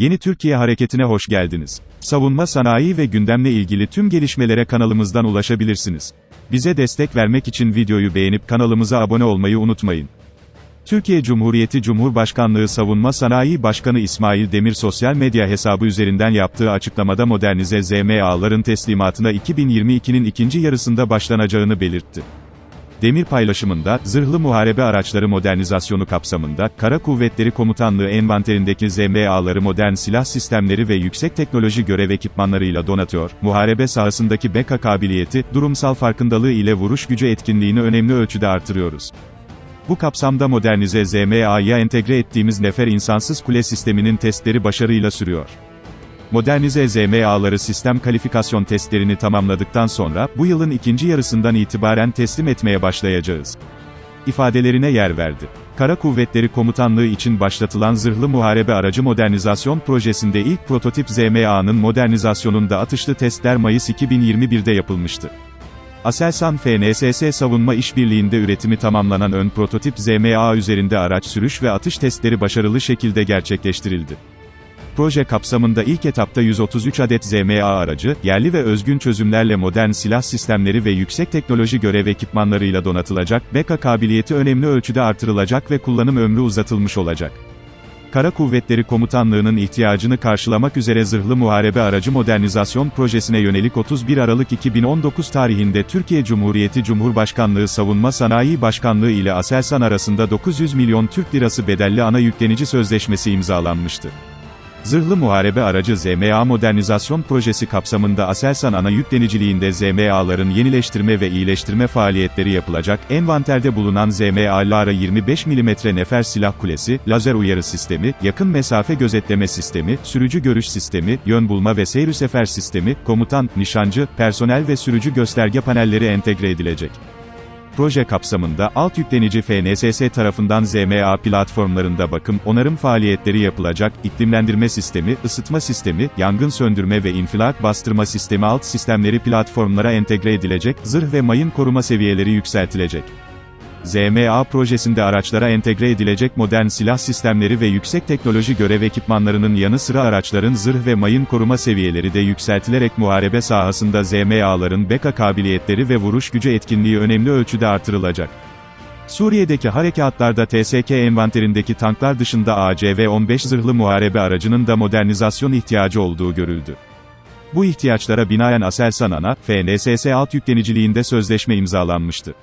Yeni Türkiye Hareketi'ne hoş geldiniz. Savunma sanayi ve gündemle ilgili tüm gelişmelere kanalımızdan ulaşabilirsiniz. Bize destek vermek için videoyu beğenip kanalımıza abone olmayı unutmayın. Türkiye Cumhuriyeti Cumhurbaşkanlığı Savunma Sanayi Başkanı İsmail Demir sosyal medya hesabı üzerinden yaptığı açıklamada modernize ZMA'ların teslimatına 2022'nin ikinci yarısında başlanacağını belirtti. Demir paylaşımında, zırhlı muharebe araçları modernizasyonu kapsamında, Kara Kuvvetleri Komutanlığı envanterindeki ZMA'ları modern silah sistemleri ve yüksek teknoloji görev ekipmanlarıyla donatıyor, muharebe sahasındaki beka kabiliyeti, durumsal farkındalığı ile vuruş gücü etkinliğini önemli ölçüde artırıyoruz. Bu kapsamda modernize ZMA'ya entegre ettiğimiz Nefer insansız kule sisteminin testleri başarıyla sürüyor. Modernize ZMA'ları sistem kalifikasyon testlerini tamamladıktan sonra, bu yılın ikinci yarısından itibaren teslim etmeye başlayacağız. ifadelerine yer verdi. Kara Kuvvetleri Komutanlığı için başlatılan zırhlı muharebe aracı modernizasyon projesinde ilk prototip ZMA'nın modernizasyonunda atışlı testler Mayıs 2021'de yapılmıştı. Aselsan FNSS savunma işbirliğinde üretimi tamamlanan ön prototip ZMA üzerinde araç sürüş ve atış testleri başarılı şekilde gerçekleştirildi. Proje kapsamında ilk etapta 133 adet ZMA aracı, yerli ve özgün çözümlerle modern silah sistemleri ve yüksek teknoloji görev ekipmanlarıyla donatılacak, beka kabiliyeti önemli ölçüde artırılacak ve kullanım ömrü uzatılmış olacak. Kara Kuvvetleri Komutanlığı'nın ihtiyacını karşılamak üzere zırhlı muharebe aracı modernizasyon projesine yönelik 31 Aralık 2019 tarihinde Türkiye Cumhuriyeti Cumhurbaşkanlığı Savunma Sanayi Başkanlığı ile Aselsan arasında 900 milyon Türk lirası bedelli ana yüklenici sözleşmesi imzalanmıştı. Zırhlı muharebe aracı ZMA modernizasyon projesi kapsamında Aselsan ana yükleniciliğinde ZMA'ların yenileştirme ve iyileştirme faaliyetleri yapılacak, envanterde bulunan ZMA Lara 25 mm nefer silah kulesi, lazer uyarı sistemi, yakın mesafe gözetleme sistemi, sürücü görüş sistemi, yön bulma ve seyir sefer sistemi, komutan, nişancı, personel ve sürücü gösterge panelleri entegre edilecek. Proje kapsamında, alt yüklenici FNSS tarafından ZMA platformlarında bakım, onarım faaliyetleri yapılacak, iklimlendirme sistemi, ısıtma sistemi, yangın söndürme ve infilak bastırma sistemi alt sistemleri platformlara entegre edilecek, zırh ve mayın koruma seviyeleri yükseltilecek. ZMA projesinde araçlara entegre edilecek modern silah sistemleri ve yüksek teknoloji görev ekipmanlarının yanı sıra araçların zırh ve mayın koruma seviyeleri de yükseltilerek muharebe sahasında ZMA'ların beka kabiliyetleri ve vuruş gücü etkinliği önemli ölçüde artırılacak. Suriye'deki harekatlarda TSK envanterindeki tanklar dışında ACV-15 zırhlı muharebe aracının da modernizasyon ihtiyacı olduğu görüldü. Bu ihtiyaçlara binaen Aselsan ANA, FNSS alt yükleniciliğinde sözleşme imzalanmıştı.